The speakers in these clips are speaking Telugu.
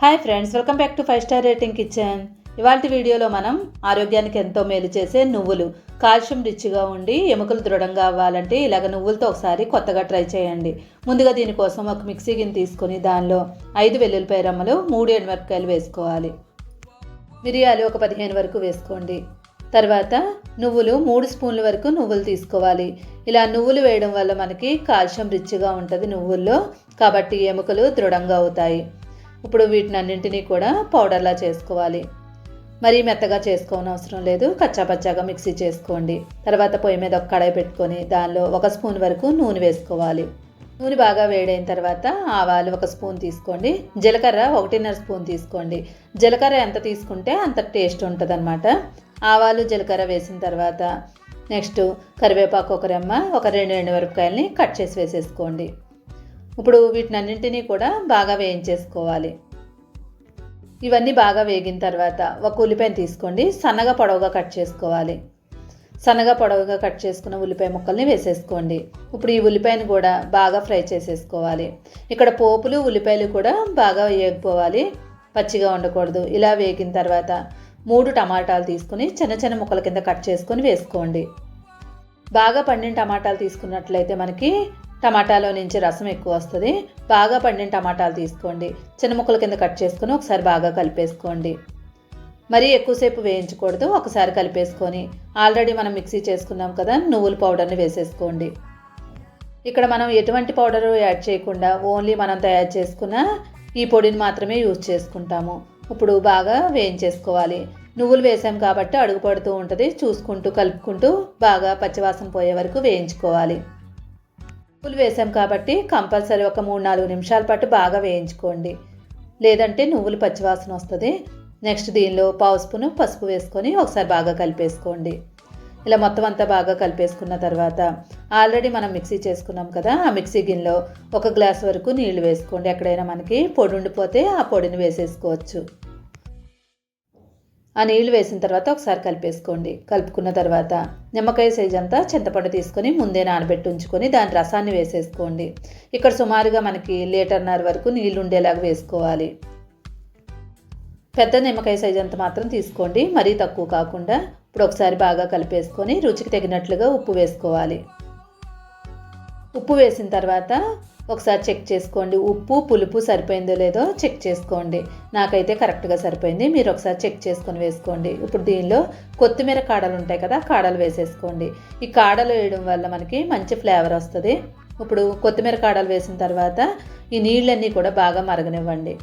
Hi friends welcome back to five star rating kitchen ఇవాళ వీడియోలో మనం ఆరోగ్యానికి ఎంతో మేలు చేసే నువ్వులు. కాల్షియం రిచ్గా ఉండి ఎముకలు దృఢంగా అవ్వాలంటే ఇలాగ నువ్వులతో ఒకసారి కొత్తగా ట్రై చేయండి. ముందుగా దీనికోసం ఒక మిక్సీ గిన్నె తీసుకొని దానిలో ఐదు వెల్లుల్లిపాయ రమ్మలు మూడు ఎండుమిరపకాయలు వేసుకోవాలి. మిరియాలు ఒక పదిహేను వరకు వేసుకోండి. తర్వాత నువ్వులు మూడు స్పూన్ల వరకు నువ్వులు తీసుకోవాలి. ఇలా నువ్వులు వేయడం వల్ల మనకి కాల్షియం రిచ్గా ఉంటుంది నువ్వుల్లో కాబట్టి ఎముకలు దృఢంగా అవుతాయి. ఇప్పుడు వీటిని అన్నింటినీ కూడా పౌడర్లా చేసుకోవాలి. మరీ మెత్తగా చేసుకోని అవసరం లేదు. కచ్చాపచ్చాగా మిక్సీ చేసుకోండి. తర్వాత పొయ్యి మీద ఒక కడాయి పెట్టుకొని దానిలో ఒక స్పూన్ వరకు నూనె వేసుకోవాలి. నూనె బాగా వేడైన తర్వాత ఆవాలు ఒక స్పూన్ తీసుకోండి. జీలకర్ర ఒకటిన్నర స్పూన్ తీసుకోండి. జీలకర్ర ఎంత తీసుకుంటే అంత టేస్ట్ ఉంటుంది ఆవాలు జీలకర్ర వేసిన తర్వాత నెక్స్ట్ కరివేపాకు ఒక రెమ్మ ఒక రెండు రెండు మిరపకాయలని కట్ చేసి వేసేసుకోండి. ఇప్పుడు వీటిని అన్నింటినీ కూడా బాగా వేయించేసుకోవాలి. ఇవన్నీ బాగా వేగిన తర్వాత ఒక ఉల్లిపాయను తీసుకోండి. సన్నగా పొడవుగా కట్ చేసుకోవాలి. సన్నగా పొడవుగా కట్ చేసుకున్న ఉల్లిపాయ ముక్కల్ని వేసేసుకోండి. ఇప్పుడు ఈ ఉల్లిపాయను కూడా బాగా ఫ్రై చేసేసుకోవాలి. ఇక్కడ పోపులు ఉల్లిపాయలు కూడా బాగా వేయకపోవాలి పచ్చిగా ఉండకూడదు. ఇలా వేగిన తర్వాత మూడు టమాటాలు తీసుకుని చిన్న చిన్న ముక్కల కింద కట్ చేసుకొని వేసుకోండి. బాగా పండిన టమాటాలు తీసుకున్నట్లయితే మనకి టమాటాలో నుంచి రసం ఎక్కువ వస్తుంది. బాగా పండిన టమాటాలు తీసుకోండి. చిన్న ముక్కల కింద కట్ చేసుకొని ఒకసారి బాగా కలిపేసుకోండి. మరీ ఎక్కువసేపు వేయించకూడదు. ఒకసారి కలిపేసుకొని ఆల్రెడీ మనం మిక్సీ చేసుకున్నాం కదా నువ్వుల పౌడర్ని వేసేసుకోండి. ఇక్కడ మనం ఎటువంటి పౌడర్ యాడ్ చేయకుండా ఓన్లీ మనం తయారు చేసుకున్న ఈ పొడిని మాత్రమే యూజ్ చేసుకుంటాము. ఇప్పుడు బాగా వేయించేసుకోవాలి. నువ్వులు వేసాం కాబట్టి అడుగు పడుతూ ఉంటుంది. చూసుకుంటూ కలుపుకుంటూ బాగా పచ్చివాసన పోయే వరకు వేయించుకోవాలి. నువ్వులు వేసాం కాబట్టి కంపల్సరీ ఒక మూడు నాలుగు నిమిషాల పాటు బాగా వేయించుకోండి. లేదంటే నువ్వులు పచ్చివాసన వస్తుంది. నెక్స్ట్ దీనిలో పావు స్పూను పసుపు వేసుకొని ఒకసారి బాగా కలిపేసుకోండి. ఇలా మొత్తం అంతా బాగా కలిపేసుకున్న తర్వాత ఆల్రెడీ మనం మిక్సీ చేసుకున్నాం కదా ఆ మిక్సీ గిన్నెలో ఒక గ్లాస్ వరకు నీళ్ళు వేసుకోండి. ఎక్కడైనా మనకి పొడి ఉండిపోతే ఆ పొడిని వేసేసుకోవచ్చు. ఆ నీళ్ళు వేసిన తర్వాత ఒకసారి కలిపేసుకోండి. కలుపుకున్న తర్వాత నిమ్మకాయ సైజ్ అంతా చింతపండు తీసుకొని ముందే నానబెట్టి ఉంచుకొని దాని రసాన్ని వేసేసుకోండి. ఇక్కడ సుమారుగా మనకి లీటర్న్నర వరకు నీళ్ళు ఉండేలాగా వేసుకోవాలి. పెద్ద నిమ్మకాయ సైజ్ అంత మాత్రం తీసుకోండి. మరీ తక్కువ కాకుండా ఇప్పుడు ఒకసారి బాగా కలిపేసుకొని రుచికి తగినట్లుగా ఉప్పు వేసుకోవాలి. ఉప్పు వేసిన తర్వాత ఒకసారి చెక్ చేసుకోండి. ఉప్పు పులుపు సరిపోయిందో లేదో చెక్ చేసుకోండి. నాకైతే కరెక్ట్గా సరిపోయింది. మీరు ఒకసారి చెక్ చేసుకొని వేసుకోండి. ఇప్పుడు దీనిలో కొత్తిమీర కాడలు ఉంటాయి కదా కాడలు వేసేసుకోండి. ఈ కాడలు వేయడం వల్ల మనకి మంచి ఫ్లేవర్ వస్తుంది. ఇప్పుడు కొత్తిమీర కాడలు వేసిన తర్వాత ఈ నీళ్ళన్నీ కూడా బాగా మరగనివ్వండి.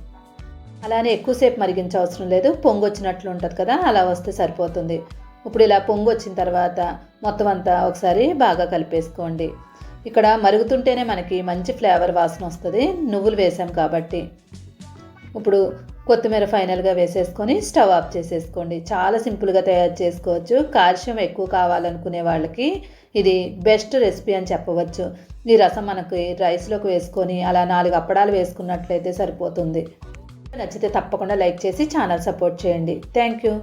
అలానే ఎక్కువసేపు మరిగించే అవసరం లేదు. పొంగు వచ్చినట్లు ఉంటుంది కదా అలా వస్తే సరిపోతుంది. ఇప్పుడు ఇలా పొంగు వచ్చిన తర్వాత మొత్తం అంతా ఒకసారి బాగా కలిపేసుకోండి. ఇక్కడ మరుగుతుంటేనే మనకి మంచి ఫ్లేవర్ వాసన వస్తుంది. నువ్వులు వేసాం కాబట్టి. ఇప్పుడు కొత్తిమీర ఫైనల్గా వేసేసుకొని స్టవ్ ఆఫ్ చేసేసుకోండి. చాలా సింపుల్గా తయారు చేసుకోవచ్చు. కాల్షియం ఎక్కువ కావాలనుకునే వాళ్ళకి ఇది బెస్ట్ రెసిపీ అని చెప్పవచ్చు. ఈ రసం మనకి రైస్లోకి వేసుకొని అలా నాలుగు అప్పడాలు వేసుకున్నట్లయితే సరిపోతుంది. నచ్చితే తప్పకుండా లైక్ చేసి ఛానల్ సపోర్ట్ చేయండి. Thank you.